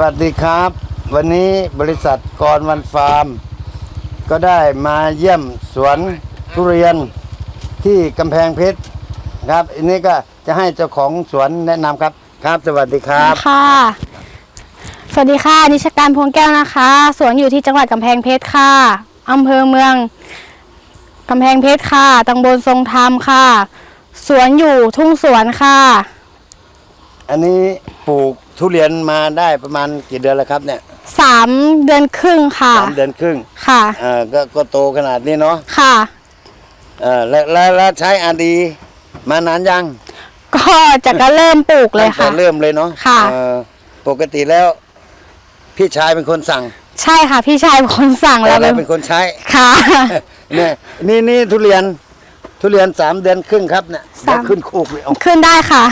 วัสดีครับ วันนี้บริษัทกรวันฟาร์ม ก็ได้มาเยี่ยมสวนทุเรียนที่กำแพงเพชรครับ อันนี้ก็จะให้เจ้าของสวนแนะนำครับครับ สวัสดีครับค่ะ สวัสดีค่ะ นิชการพวงแก้วนะคะ สวนอยู่ที่จังหวัดกำแพงเพชรค่ะอำเภอเมืองกำแพงเพชรค่ะตำบลทรงธรรมค่ะ สวนอยู่ทุ่งสวนค่ะ อันนี้ปลูก ทุเรียนมาได้ประมาณกี่เดือนแล้วครับเนี่ยสามเดือนครึ่งค่ะ สามเดือนครึ่งค่ะเอ่าก็ก็โตขนาดนี้เนาะค่ะเอ่าแล้วแล้วแล้วใช้อาดีมานานยังก็จะก็เริ่มปลูกเลยตั้งแต่ค่ะ เริ่มเลยเนาะค่ะ เอ่อปกติแล้ว พี่ชายเป็นคนสั่งใช่ค่ะ พี่ชายเป็นคนสั่งแต่แล้วเราเป็นคนใช้ ค่ะ เนี่ยนี่นี่ทุเรียนทุเรียนสามเดือนครึ่งครับเนี่ยสาม เดี๋ยวขึ้นคูกเลยเอาขึ้นได้ค่ะ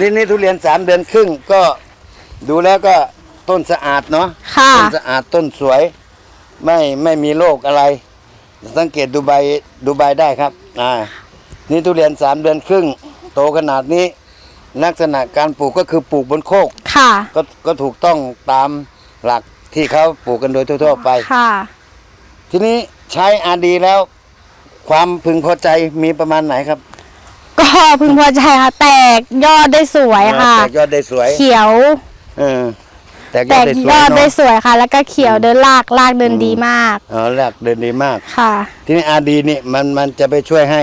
นี่นี่ทุเรียนสามเดือนครึ่งก็ ดูแล้วก็ต้นสะอาดเนาะค่ะ ต้นสะอาดต้นสวย ไม่ไม่มีโรคอะไร สังเกตดูใบดูใบได้ครับอ่านี่ทุเรียนสามเดือนครึ่ง โตขนาดนี้ ลักษณะการปลูกก็คือปลูกบนโคก ค่ะ ก็ก็ถูกต้องตามหลักที่เขาปลูกกันโดยทั่วๆไป ค่ะ ทีนี้ใช้อาดีแล้ว ความพึงพอใจมีประมาณไหนครับก็พึงพอใจค่ะ แตกยอดได้สวยค่ะ แตกยอดได้สวย เขียว เออแตกยแตอดกได้สวยยอดได้เนาะสวยค่ะ แล้วก็เขียวเดินลากลากเดินดีมากอ๋อแรกเดินดีมาก ค่ะทีนี้อาดีนี่มันมันจะไปช่วยให้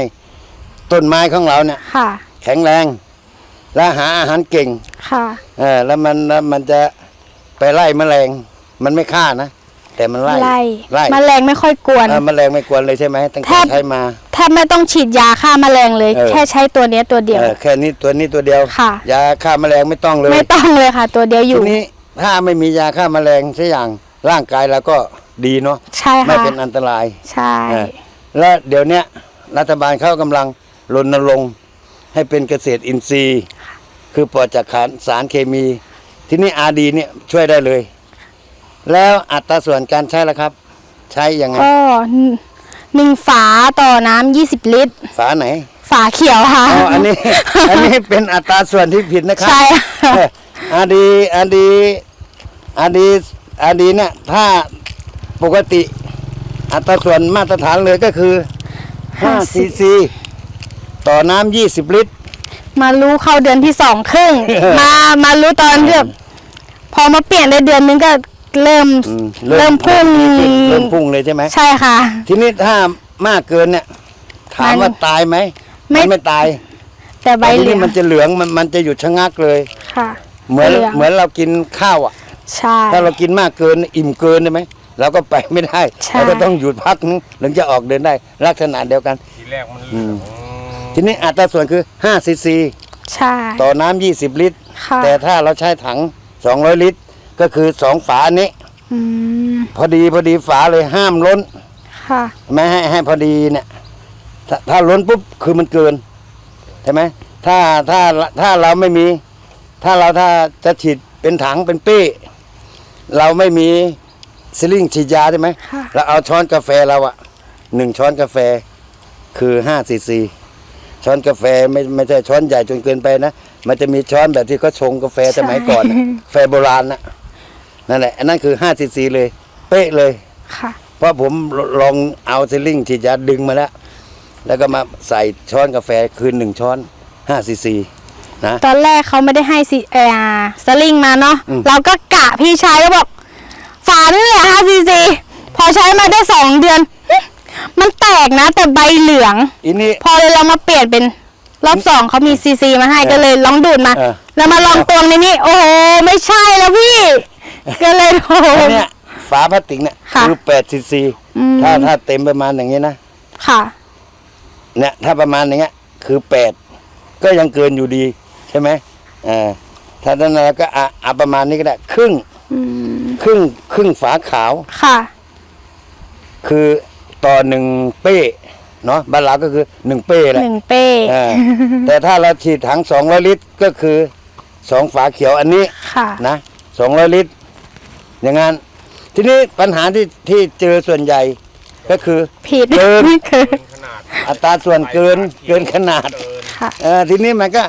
ต้นไม้ของเราเนี่ย ค่ะแข็งแรง และหาอาหารเก่งค่ะ เออแล้วมันแล้วมันจะไปไล่แมลง มันไม่ฆ่านะ แต่มันไล่ไล่ไล่แมลงไม่ค่อยกวน เออแมลงไม่กวนเลยใช่ไหมตั้งแทแต่บใช้มา แทบไม่ต้องฉีดยาฆ่าแมลงเลย เออ แค่ใช้ตัวเนี้ยตัวเดียว เออแค่นี้ตัวนี้ตัวเดียวค่ะ ยาฆ่าแมลงไม่ต้องเลยไม่ต้องเลยค่ะ ตัวเดียวอทียู่นี้ถ้าไม่มียาฆ่าแมลงสักอย่างร่างกายเราก็ดีเนาะใช่ไม่ค่ะเป็นอันตราย ใช่เออและเดี๋ยวเนี้ยรัฐบาลเขากำลังรณรงค์ให้เป็นเกษตรอินทรีย์ คือปลอดจากสารเคมี ที่นี่อาดีเนี่ยช่วยได้เลย แล้วอัตราส่วนการใช้ละครับ ใช้ยังไงก็หนึ่งฝาต่อน้ำยี่สิบลิตร ฝาไหน ฝาเขียวค่ะอ๋ออันนี้ อันนี้เป็นอัตราส่วนที่ผิดนะครับ ใช่เอออาดีอาดีอาดีอาดีเนี่ยถ้าปกติอัตราส่วนมาตรฐานเลยก็คือ5ซีซีต่อน้ำ20 ลิตร มารู้เข้าเดือนที่สองครึ่ง มามารู้ตอนเดือนพอมาเปลี่ยนได้เดือนนึงก็ เริ่มอืมเริ่มพุ่งเริ่มพุ่งเลยใช่ไหมใช่ค่ะ ทีนี้ถ้ามากเกินเนี่ย ถามมันว่าตายไหมไม่ นไม่ตายแต่ใบแต่ทีเหลืนี้องมันจะเหลืองมันมันจะหยุดชะงักเลย ค่ะ เหมือนเหลือง เหมือนเรากินข้าวอะ ใช่ ถ้าเรากินมากเกินอิ่มเกินใช่ไหมเราก็ไปไม่ได้ใช่ เราก็ต้องหยุดพักนึงถึงจะออกเดินได้ลักษณะเดียวกัน ทีแรกมันเหอืลืมองทีนี้อัตราส่วนคือ5ซีซีใช่ต่อน้ำ20 ลิตร ค่ะแต่ถ้าเราใช้ถัง 200 ลิตร ก็คือ2ฝาอันนี้ อืมพอดีพอดีฝาเลยห้ามล้น ค่ะ ไม่ให้ให้พอดีเนี่ยถ้าถ้าล้นปุ๊บคือมันเกินใช่ไหมถ้าถ้าถ้าเราไม่มี ถ้าเราถ้าจะฉีดเป็นถังเป็นเป้เราไม่มีซิลิงฉีดยาใช่ไหมค่ะ เราเอาช้อนกาแฟเราอะหนึ่งช้อนกาแฟคือห้าซีซีช้อนกาแฟไม่ไม่ใช่ช้อนใหญ่จนเกินไปนะ มันจะมีช้อนแบบที่เขาชงกาแฟสมัยก่อนน่ะกาแฟโบราณนะ นั่นแหละอันนั้นคือห้าซีซีเลย เป๊ะเลย ค่ะ เพราะผมลองเอาซิลลิงฉีดยาดึงมาแล้ว แล้วก็มาใส่ช้อนกาแฟคืนหนึ่งช้อนห้าซีซีนะตอนแรกเขาไม่ได้ให้สิเอ่อสลิงมาเนาะอืมเราก็กะพี่ชายก็บอกฝานี่แหละ5ซีซีพอใช้มาได้สองเดือนเอ๊ะมันแตกนะ แต่ใบเหลืองอีนี่พอเลยเรามาเปลี่ยนเป็นรอบสองเขามีซีซีมาให้เออก็เลยลองดูดมาเออแล้วมาลองตวงในนี้ โอ้โห ไม่ใช่แล้วพี่ ก็เลยโอ้โหอันเนี้ยฝาพลาสติกเนี่ยค่ะคือแปดซีซีอืม ถ้าถ้าเต็มประมาณอย่างนี้นะค่ะ เนี่ยถ้าประมาณอย่างเงี้ยคือแปดก็ยังเกินอยู่ดีใช่ไหมอ่าถ้าดังนั้นเราก็อะอะประมาณนี้ก็ได้ ครึ่งอืม ครึ่งครึ่งฝาขาว ค่ะ คือต่อหนึ่งเป้เนาะบ้านเราก็คือหนึ่งเป้แหละหนึ่งเป้เออแต่ถ้าเราฉีดถังสองร้อยลิตรก็คือสองฝาเขียวอันนี้ค่ะ นะสองร้อยลิตร อย่างงั้น ทีนี้ปัญหาที่ที่เจอส่วนใหญ่ก็คือ ผิดเกินคือขนาดอัตราส่วนเกินเกินขนาด เกินค่ะเออทีนี้มันก็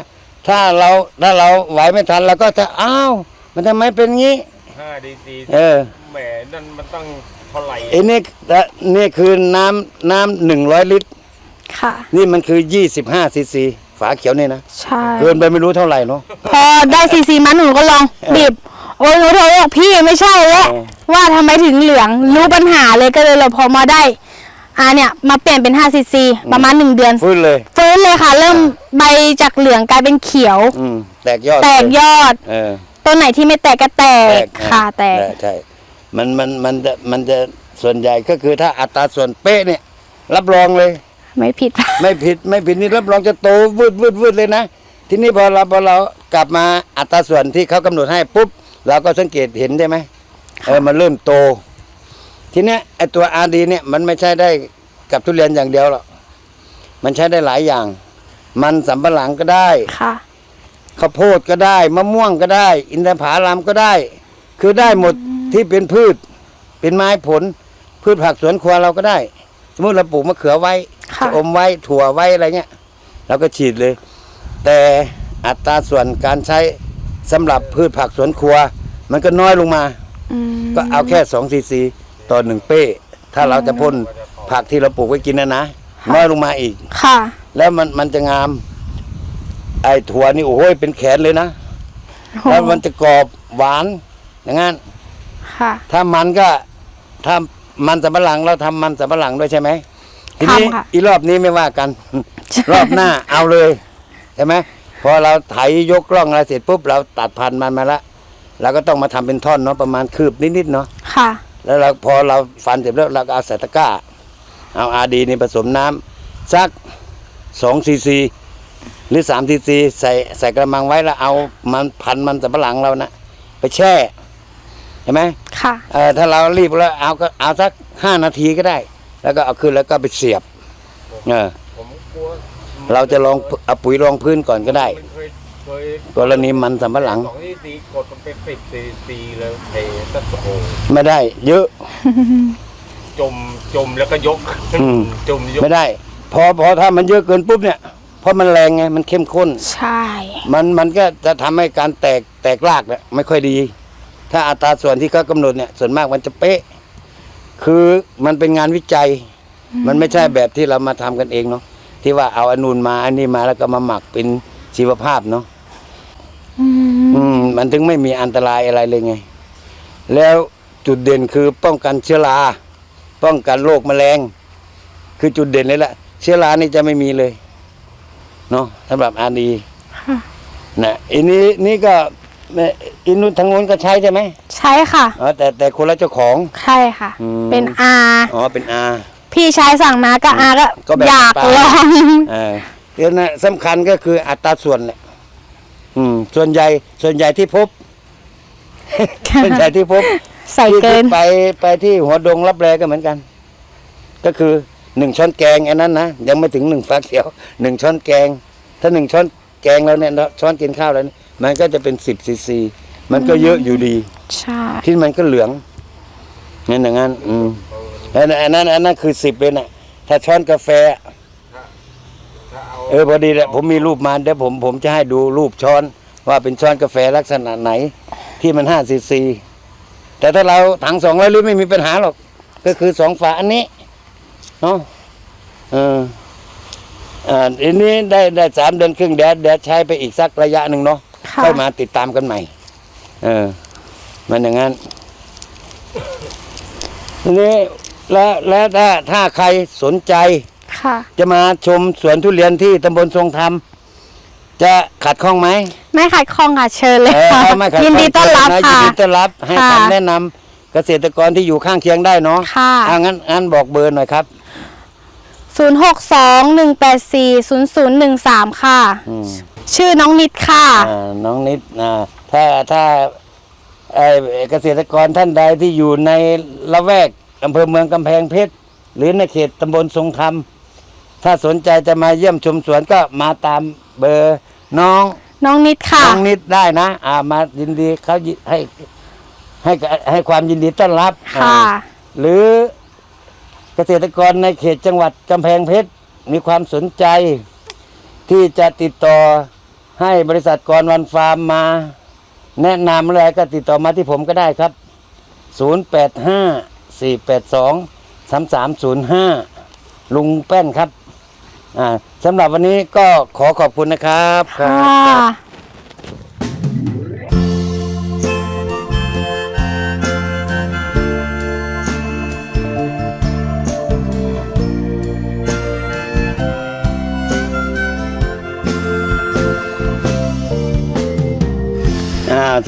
ถ้าเราถ้าเราไหวไม่ทันเราก็จะอ้าวมันทำไมเป็นงี้ ห้าดีซีเออแหมนั่นมันต้องเท่าไหร่ไอ้นี่แต่นี่คือน้ำน้ำหนึ่งร้อยลิตร ค่ะ นี่มันคือยี่สิบห้าซีซี ฝาเขียวนี่นะใช่เกินไปไม่รู้เท่าไหร่เนาะ พอได้ซีซีมาหนูก็ลองบีบโอ้ยหนูโทรบอกพี่ไม่ใช่แล้วเออว่าทำไมถึงเหลืองรู้ปัญหาเลยก็เลยเราพอมาได้อ่าเนี่ยมาเปลี่ยนเป็น5ซีซีประมาณ1เดือนฟื้นเลย ฟื้นเลยค่ะ เริ่มใบจากเหลืองกลายเป็นเขียว อืมแตกยอดแตกยอด เออต้นไหนที่ไม่แตกก็แตกอ่ค่ะแตก ใช่มันมันมันจะมันจะส่วนใหญ่ก็คือถ้าอัตราส่วนเป๊ะเนี่ย รับรองเลย ไม่ผิด ไม่ผิดไม่ผิดนี่รับรองจะโตวืดวืดวืดเลยนะ ทีนี้พอเราพอเรากลับมาอัตราส่วนที่เขากำหนดให้ปุ๊บเราก็สังเกตเห็นได้ไหมเออมันเริ่มโต ทีเนี้ยไอตัวอาดีเนี่ยมันไม่ใช่ได้กับทุเรียนอย่างเดียวหรอกมันใช้ได้หลายอย่าง มันสำปะหลังก็ได้ค่ะข้าวโพดก็ได้ มะม่วงก็ได้ อินทผลัมก็ได้ คือได้หมดที่เป็นพืช เป็นไม้ผล พืชผักสวนครัวเราก็ได้ สมมติเราปลูกมะเขือไว้ค่ะ ชะอมไว้ถั่วไว้อะไรเงี้ยเราก็ฉีดเลย แต่อัตราส่วนการใช้สำหรับพืชผักสวนครัว มันก็น้อยลงมา อืมก็เอาแค่2ซีซีต่อหนึ่งเป้ถ้าเราจะพ่นผักที่เราปลูกไว้กินนะนะน้อยลงมาอีก ค่ะ แล้วมันมันจะงาม ไอ้ถั่วนี่โอ้โหเป็นแขนเลยนะแล้วมันจะกรอบหวานอย่างนั้น ค่ะ ถ้ามันก็ถ้า มันสำปะหลังเราทำมันสำปะหลังด้วยใช่ไหมทีนี้ทำค่ะ อีรอบนี้ไม่ว่ากัน รอบหน้าเอาเลยใช่ไหมพอเราไถยกร่องอะไรเสร็จปุ๊บเราตัดพันธุ์มันมาละเราก็ต้องมาทำเป็นท่อนเนาะประมาณคืบนิดๆเนาะ ค่ะ แล้วเราพอเราฟันเสร็จแล้วเราก็เอาใส่ตะกร้า เอาอาดีนี่ผสมน้ำสักสองซีซีหรือสามซีซีใส่ใส่กระมังไว้แล้วเอามันพันมันสับปะหลังเรานะไปแช่ เห็นไหมค่ะเออถ้าเรารีบแล้วเอาก็เอาสักห้านาทีก็ได้ แล้วก็เอาขึ้นแล้วก็ไปเสียบเออผมกลัวเราจะลองเอาปุ๋ยรองพื้นก่อนก็ได้ มันเคยเคยกรณีมันสำปะหลัง สองที่สีกดมันเป็นสิบซีซีเลยเทสักโอ้โหไม่ได้ เยอะ จมจมแล้วก็ยกอืม จมยกไม่ได้ พอพอถ้ามันเยอะเกินปุ๊บเนี่ยเพราะมันแรงไงมันเข้มข้น ใช่ มันมันก็จะทำให้การแตกแตกรากเนี่ยไม่ค่อยดี ถ้าอัตราส่วนที่เขากำหนดเนี่ยส่วนมากมันจะเป๊ะ คือมันเป็นงานวิจัย มันไม่ใช่แบบที่เรามาทำกันเองเนาะที่ว่าเอาอนูนมาอันนี้มาแล้วก็มาหมักเป็นชีวภาพเนาะอืมอืมมันถึงไม่มีอันตรายอะไรเลยไง แล้วจุดเด่นคือป้องกันเชื้อราป้องกันโรคแมลง คือจุดเด่นเลยแหละเชื้อรานี่จะไม่มีเลยเนาะสำหรับอาดีค่ะนะอันนี้นี่ก็เนี่ย อินุนทางโน้นก็ใช้ใช่ไหมใช่ค่ะอ๋อแต่แต่คนละเจ้าของ ใช่ค่ะ อืม เป็นอาอ๋อเป็นอา พี่ชายสั่งมาก็อาก็ก็แบบอยากปลาลอง เออเดี๋ยวนะสำคัญก็คืออัตราส่วนแหละอืม ส่วนใหญ่ส่วนใหญ่ที่พบ ส่วนใหญ่ที่พบใส่เกิน ที่ไปไปที่หัวดงรับแรก็เหมือนกัน ก็คือหนึ่งช้อนแกงอันนั้นนะยังไม่ถึงหนึ่งฟ้าเขียวหนึ่งช้อนแกง ถ้าหนึ่งช้อนแกงแล้วเนี่ยช้อนกินข้าวแล้วเนี่ย มันก็จะเป็นสิบซีซีมันก็เยอะอยู่ดีใช่ที่มันก็เหลืองนั่นอย่างนั้น อืมอันนั้นอันนั้นอันนั้นคือสิบเลยนะถ้าช้อนกาแฟถ้าเอาเออพอดีแหละผมมีรูปมาเดี๋ยวผมผมจะให้ดูรูปช้อน ว่าเป็นช้อนกาแฟลักษณะไหน ที่มันห้าซีซีแต่ถ้าเราถังสองร้อยลิตรไม่มีปัญหาหรอก ก็คือสองฝาอันนี้เนาะเอออ่าอันนี้ได้ได้สามเดือนครึ่งเดี๋ยวเดี๋ยวใช้ไปอีกสักระยะหนึ่งเนาะ ค่ะค่อยมาติดตามกันใหม่ เออ มันอย่างนั้นทีนี้แล้วแล้วถ้าถ้าใครสนใจ ค่ะ จะมาชมสวนทุเรียนที่ตำบลทรงธรรม จะขัดข้องไหมไม่ขัดข้องค่ะเชิญเลยเออค่ะถ้าไม่ขัดข้องยินดีต้อนรับเชิญนะยินค่ะดีต้อนรับให้ค่ะคำแนะนำเกษตรกรที่อยู่ข้างเคียงได้เนาะค่ะอ่างั้นงั้นบอกเบอร์หน่อยครับศูนย์หกสองหนึ่งแปดสี่ศูนย์ศูนย์หนึ่งสามค่ะอืม ชื่อน้องนิดค่ะ อ่าน้องนิดอ่าถ้าถ้าไอ้เกษตรกรท่านใดที่อยู่ในละแวกอำเภอเมืองกำแพงเพชรหรือในเขตตำบลทรงธรรม ถ้าสนใจจะมาเยี่ยมชมสวนก็มาตามเบอร์น้องน้องนิดค่ะ น้องนิดได้นะ อ่ามายินดีเขายิให้ให้ให้ความยินดีต้อนรับค่ะ อ่า หรือเกษตรกรในเขตจังหวัดกำแพงเพชรมีความสนใจ ที่จะติดต่อ ให้บริษัทกรวันฟาร์มมา แนะนำอะไรก็ติดต่อมาที่ผมก็ได้ครับ 085 482 3305 ลุงแป้นครับ อ่าสำหรับวันนี้ก็ขอขอบคุณนะครับ ค่ะ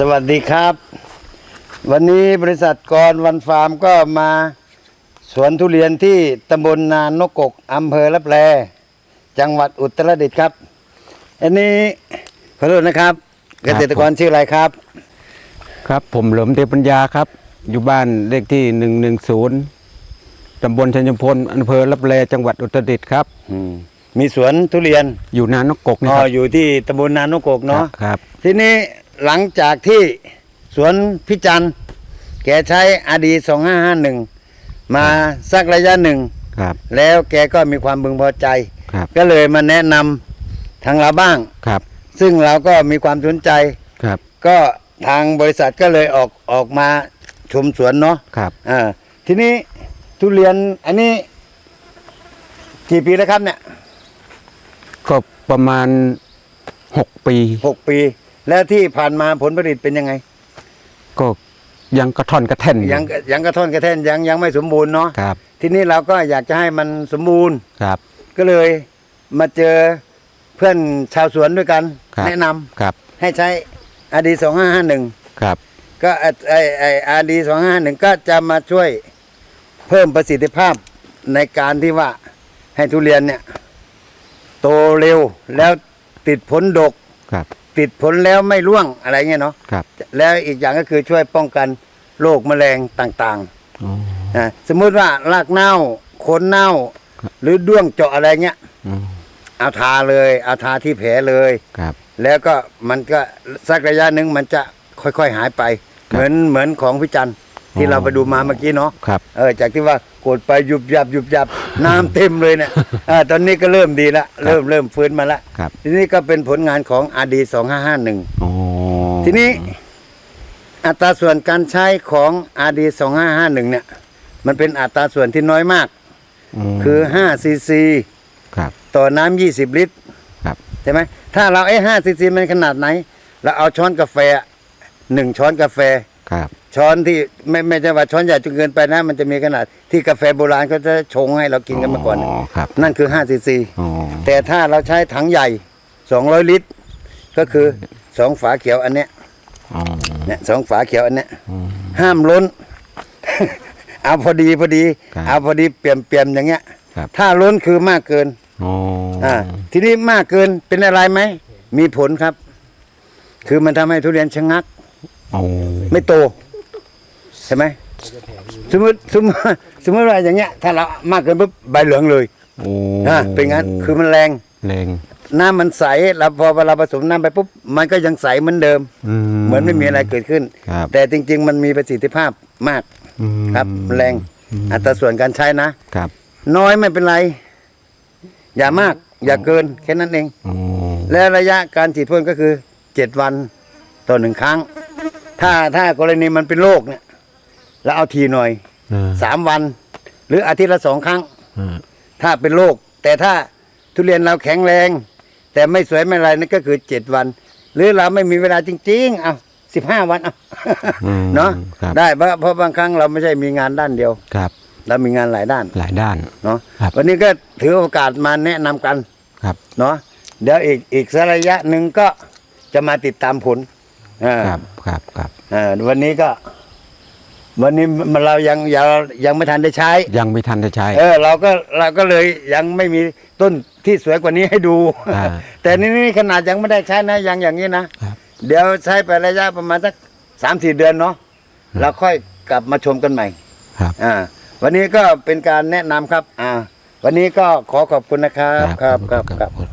สวัสดีครับ วันนี้บริษัทกรวันฟาร์มก็มาสวนทุเรียนที่ตำบลนานกกอำเภอละแปลจังหวัดอุตรดิตถ์ครับ อันนี้ขอโทษนะครับ เกษตรกรชื่ออะไรครับ ครับ ผมเหลิมเทพปัญญาครับ อยู่บ้านเลขที่หนึ่งหนึ่งศูนย์ตำบลชัญพลอำเภอลับแลจังหวัดอุตรดิตถ์ครับ อืมมีสวนทุเรียนอยู่นานกกกอ๋นะอครับอยู่ที่ตำบลนานกกเนาะครับ ทีนี้ หลังจากที่สวนพิจันทร์แกใช้อดีสองห้าห้าหนึ่งมาสักระยะหนึ่ง ครับ แล้วแกก็มีความพึงพอใจ ครับ ก็เลยมาแนะนำทางเราบ้าง ครับ ซึ่งเราก็มีความสนใจ ครับ ก็ทางบริษัทก็เลยออกออกมาชมสวนเนาะครับ อ่าทีนี้ทุเรียนอันนี้ กี่ปีแล้วครับเนี่ยก็ประมาณหกปีหกปี แล้วที่ผ่านมาผลผลิตเป็นยังไง ก็ยังกระท่อนกระแท่นอยังยังกระท่อนกระแท่นยังยังไม่สมบูรณ์เนาะครับ ทีนี้เราก็อยากจะให้มันสมบูรณ์ครับ ก็เลยมาเจอเพื่อนชาวสวนด้วยกัน ครับแนะนำครับ ให้ใช้อดีสองห้าห้าหนึ่งครับ ก็ไอไอไออาดีสองห้าหนึ่งก็จะมาช่วยเพิ่มประสิทธิภาพในการที่ว่าให้ทุเรียนเนี่ย โตเร็วแล้วติดผลดกครับ ติดผลแล้วไม่ร่วงอะไรเงี้ยเนาะครับ แล้วอีกอย่างก็คือช่วยป้องกันโรคแมลงต่างอ๋อๆนะสมมุติว่ารากเน่าโคนเน่า หรือด้วงเจาะอะไรเงี้ยอ๋อเอาทาเลยเอาทาที่แผลเลย ครับแล้วก็มันก็สักระยะหนึ่งมันจะค่อยๆหายไปครับเหมือนเหมือนของพี่จันทร์ ที่อ๋อเราไปดูมาเมื่อกี้เนาะครับ เออจากที่ว่ากดไปยุบยับยุบยับน้ำเต็มเลยเนี่ยเออตอนนี้ก็เริ่มดีละเริ่มเริ่มฟื้นมาละครับ ทีนี้ก็เป็นผลงานของอดีสองห้าห้าหนึ่งอ๋อทีนี้อัตราส่วนการใช้ของอดีสองห้าห้าหนึ่งเนี่ย มันเป็นอัตราส่วนที่น้อยมาก มคือห้าซีซีครับ ต่อน้ำยี่สิบลิตรครับ ใช่ไหมถ้าเราไอ้ห้าซีซีมันขนาดไหน เราเอาช้อนกาแฟหนึ่งช้อนกาแฟ ครับ ช้อนที่ไม่ไม่ใช่ว่าช้อนใหญ่จนเกินไปนะ มันจะมีขนาดที่กาแฟโบราณเขาจะชงให้เรากินกันมาก่อน อ๋อครับนั่นคือ5ซีซีอ๋อแต่ถ้าเราใช้ถังใหญ่ 200 ลิตร ก็คือสองฝาเขียวอันเนี้ยอ๋อเนี่ยสองฝาเขียวอันเนี้ยอ๋อห้ามล้น เอาพอดีพอดีครับเอาพอดีเปี่ยมเปี่ยมๆอย่างเงี้ย ครับ ถ้าล้นคือมากเกิน อ๋ออ่า ทีนี้มากเกินเป็นอะไรไหม มีผลครับ คือมันทำให้ทุเรียนชะงักอ๋อ ไม่โตใช่ไหมสมมติสมมติสมมติว่าอย่างเงี้ย ถ้าเรามากเกินปุ๊บใบเหลืองเลยโอ้นะเป็นงั้นคือมันแรงแรงน้ำมันใสแล้วพอเวลาผสมน้ำไปปุ๊บมันก็ยังใสเหมือนเดิมเหมือนไม่มีอะไรเกิดขึ้นครับแต่จริง ๆ มันมีประสิทธิภาพมากอืมครับ แรงอัตราส่วนการใช้นะครับ น้อยไม่เป็นไร อย่ามาก อย่าเกินแค่นั้นเองอ๋อและระยะการฉีดพ่นก็คือเจ็ดวันต่อหนึ่งครั้ง ถ้าถ้ากรณีมันเป็นโรคเนี่ยเราเอาทีหน่อยเออสามวัน หรืออาทิตย์ละสองครั้ง อ่าถ้าเป็นโรคแต่ถ้าทุเรียนเราแข็งแรง แต่ไม่สวยไม่อะไรนั่นก็คือเจ็ดวัน หรือเราไม่มีเวลาจริง ๆ เอาสิบห้าวันเอาอืมเนาะครับได้เพราะเพราะบางครั้งเราไม่ใช่มีงานด้านเดียว ครับเรามีงานหลายด้านหลายด้าน เนาะครับ วันนี้ก็ถือโอกาสมาแนะนำกันครับ เนาะเดี๋ยวอีกอีกสักระยะหนึ่งก็จะมาติดตามผล อ่าครับครับครับอ่าวันนี้ก็ วันนี้มันเรายังยังยังไม่ทันได้ใช้ ยังไม่ทันได้ใช้ เออ เราก็เราก็เลยยังไม่มีต้นที่สวยกว่านี้ให้ดู อ่า แต่นี่นี่ขนาดยังไม่ได้ใช้นะยังอย่างนี้นะครับ เดี๋ยวใช้ไประยะประมาณสักสามสี่เดือนเนาะเราค่อยกลับมาชมกันใหม่ ครับ อ่าวันนี้ก็เป็นการแนะนำครับ อ่า วันนี้ก็ขอขอบคุณนะครับ ครับ ครับ ครับครับ